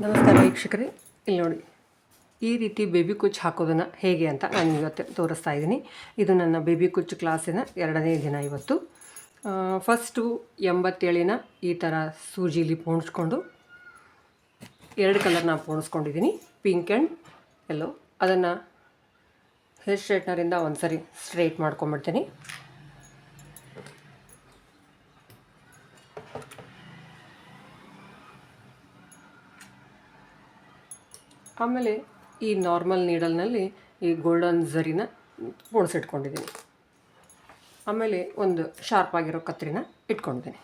ನಮಸ್ಕಾರ ವೀಕ್ಷಕರೇ, ಇಲ್ಲಿ ನೋಡಿ. ಈ ರೀತಿ ಬೇಬಿ ಕುಚ್ ಹಾಕೋದನ್ನು ಹೇಗೆ ಅಂತ ನಾನು ಇವತ್ತು ತೋರಿಸ್ತಾ ಇದ್ದೀನಿ. ಇದು ನನ್ನ ಬೇಬಿ ಕುಚ್ ಕ್ಲಾಸಿನ ಎರಡನೇ ದಿನ ಇವತ್ತು. ಫಸ್ಟು ಎಂಬತ್ತೇಳಿನ ಈ ಥರ ಸೂಜಿಲಿ ಪೋಣಿಸ್ಕೊಂಡು, ಎರಡು ಕಲರ್ನ ಪೋಣಿಸ್ಕೊಂಡಿದ್ದೀನಿ. ಪಿಂಕ್ ಆ್ಯಂಡ್ ಎಲ್ಲೋ ಅದನ್ನು ಹೇರ್ ಸ್ಟ್ರೈಟ್ನರಿಂದ ಒಂದು ಸರಿ ಸ್ಟ್ರೈಟ್ ಮಾಡ್ಕೊಂಬಿಡ್ತೀನಿ. ಆಮೇಲೆ ಈ ನಾರ್ಮಲ್ ನೀಡಲ್ನಲ್ಲಿ ಈ ಗೋಲ್ಡನ್ ಝರಿನ ಪೋಣಿಸಿಟ್ಕೊಂಡಿದ್ದೀನಿ ಆಮೇಲೆ ಒಂದು ಶಾರ್ಪ್ ಆಗಿರೋ ಕತ್ರಿನ ಇಟ್ಕೊಂಡಿದ್ದೀನಿ.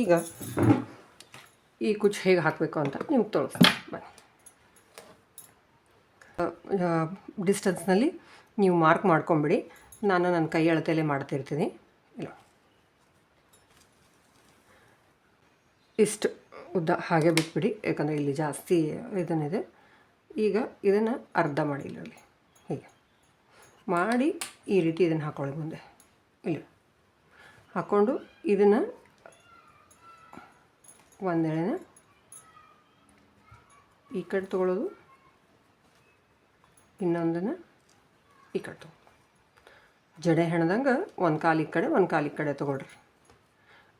ಈಗ ಈ ಕುಚ್ಚು ಹೇಗೆ ಹಾಕಬೇಕು ಅಂತ ನಿಮ್ಗೆ ತೋರಿಸ ಬನ್ನಿ. ಡಿಸ್ಟೆನ್ಸ್ನಲ್ಲಿ ನೀವು ಮಾರ್ಕ್ ಮಾಡ್ಕೊಂಬಿಡಿ. ನಾನು ನನ್ನ ಕೈ ಅಳತೆಯಲ್ಲೇ ಮಾಡ್ತಿರ್ತೀನಿ. ಇಲ್ಲ. ಇಷ್ಟು. ಉದ್ದ ಹಾಗೆ ಬಿಟ್ಬಿಡಿ, ಯಾಕಂದರೆ ಇಲ್ಲಿ ಜಾಸ್ತಿ ಇದನ್ನಿದೆ. ಈಗ ಇದನ್ನು ಅರ್ಧ ಮಾಡಿ ಇಲ್ಲಿ ಹೀಗೆ. ಮಾಡಿ ಈ ರೀತಿ ಇದನ್ನು ಹಾಕೊಳ್ಳಿ ಮುಂದೆ. ಇಲ್ಲಿ. ಹಾಕ್ಕೊಂಡು ಇದನ್ನು ಒಂದೆಳೆನ ಈ ಕಡೆ ತೊಗೊಳ್ಳೋದು, ಇನ್ನೊಂದನ್ನು ಈ ಕಡೆ ತೊಗೊಳ್ಳೋದು. ಜಡೆ ಹೆಣ್ದಂಗೆ ಒಂದು ಕಾಲು ಈ ಕಡೆ, ಒಂದು ಕಾಲು ಈ ಕಡೆ ತೊಗೊಳ್ರಿ.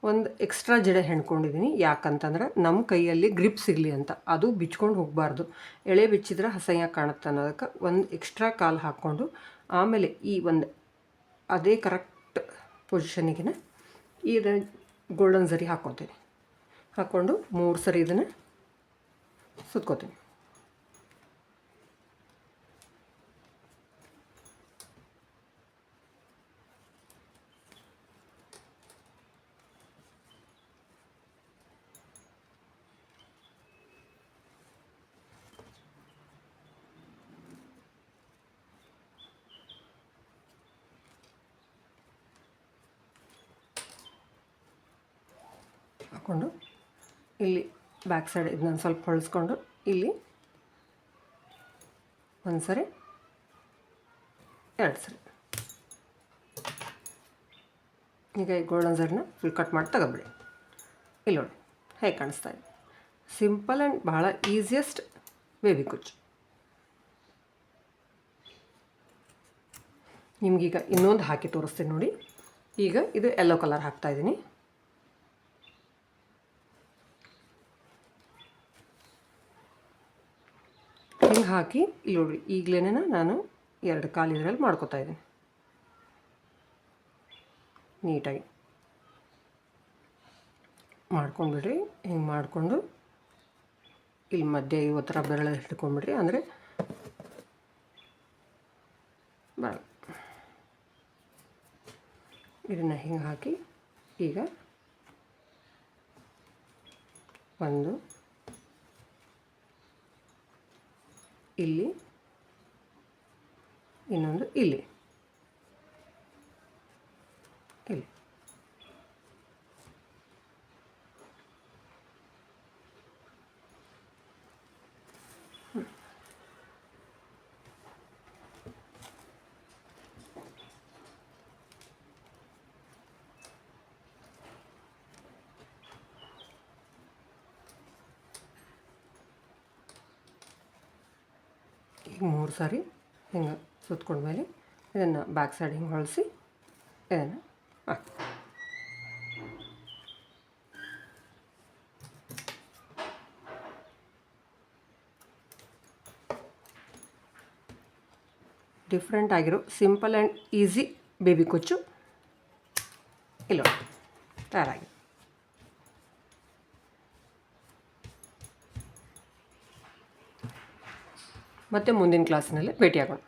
ಒಂದು ಎಕ್ಸ್ಟ್ರಾ ಜಡೆ ಹೆಣ್ಕೊಂಡಿದ್ದೀನಿ ಯಾಕಂತಂದ್ರೆ ನಮ್ಮ ಕೈಯಲ್ಲಿ ಗ್ರಿಪ್ ಸಿಗಲಿ ಅಂತ. ಅದು ಬಿಚ್ಕೊಂಡು ಹೋಗಬಾರ್ದು. ಎಳೆ ಬಿಚ್ಚಿದ್ರೆ ಹಸಯ್ಯ ಕಾಣುತ್ತೆ ಅನ್ನೋದಕ್ಕೆ ಒಂದು ಎಕ್ಸ್ಟ್ರಾ ಕಾಲು ಹಾಕ್ಕೊಂಡು ಆಮೇಲೆ ಈ ಒಂದು ಅದೇ ಕರೆಕ್ಟ್ ಪೊಸಿಷನಿಗೆ ಈ ಗೋಲ್ಡನ್ ಸರಿ ಹಾಕ್ಕೊತೀನಿ. ಹಾಕ್ಕೊಂಡು ಮೂರು ಸರಿ ಇದನ್ನು ಸುತ್ಕೋತೀನಿ. ಹಾಕ್ಕೊಂಡು ಇಲ್ಲಿ ಬ್ಯಾಕ್ ಸೈಡ್ ಇದನ್ನ ಸ್ವಲ್ಪ ಹೊಳಿಸ್ಕೊಂಡು ಇಲ್ಲಿ ಒಂದು ಸರಿ ಎರಡು ಸರಿ ಈಗ ಈ ಗೋಲ್ಡನ್ ಸರಿನ ಫುಲ್ ಕಟ್ ಮಾಡಿ ತಗೊಬಿಡಿ. ಇಲ್ಲಿ ನೋಡಿ, ಹೇಗೆ ಕಾಣಿಸ್ತಾ ಇದೆ. ಸಿಂಪಲ್ ಆ್ಯಂಡ್ ಭಾಳ ಈಸಿಯೆಸ್ಟ್ ಬೇಬಿ ಕುಚ್ ನಿಮಗೀಗ ಇನ್ನೊಂದು ಹಾಕಿ ತೋರಿಸ್ತೀನಿ ನೋಡಿ. ಈಗ ಇದು ಯೆಲ್ಲೋ ಕಲರ್ ಹಾಕ್ತಾಯಿದ್ದೀನಿ ಹಿಂಗೆ ಹಾಕಿ ಇಲ್ಲಿ ನೋಡಿರಿ ಈಗಲೇ ನಾನು ಎರಡು ಕಾಲು ಇದರಲ್ಲಿ ಮಾಡ್ಕೋತಾ ಇದ್ದೀನಿ. ನೀಟಾಗಿ. ಮಾಡ್ಕೊಂಡ್ಬಿಡ್ರಿ ಹಿಂಗೆ ಮಾಡಿಕೊಂಡು, ಇಲ್ಲಿ ಮಧ್ಯೆ ಇವತ್ತು ಥರ ಬೆರಳ ಹಿಡ್ಕೊಂಡ್ಬಿಡ್ರಿ ಅಂದರೆ ಬರ. ಇದನ್ನು ಹಿಂಗೆ ಹಾಕಿ, ಈಗ ಒಂದು ಇಲ್ಲಿ ಇನ್ನೊಂದು ಇಲ್ಲಿ. ಇಲ್ಲಿ. ಮೂರು ಸಾರಿ ಹಿಂಗೆ ಸುತ್ಕೊಂಡ್ಮೇಲೆ ಇದನ್ನು ಬ್ಯಾಕ್ ಸೈಡ್ ಹಿಂಗೆ ಹೊಳಿಸಿ ಇದನ್ನು ಹಾಕಿ. ಡಿಫ್ರೆಂಟ್ ಆಗಿರೋ ಸಿಂಪಲ್ ಆ್ಯಂಡ್ ಈಸಿ ಬೇಬಿ ಕೊಚ್ಚು. ಇಲ್ಲ ತಯಾರಾಗಿದೆ. ಮತ್ತು ಮುಂದಿನ ಕ್ಲಾಸಿನಲ್ಲಿ ಭೇಟಿಯಾಗೋಣ.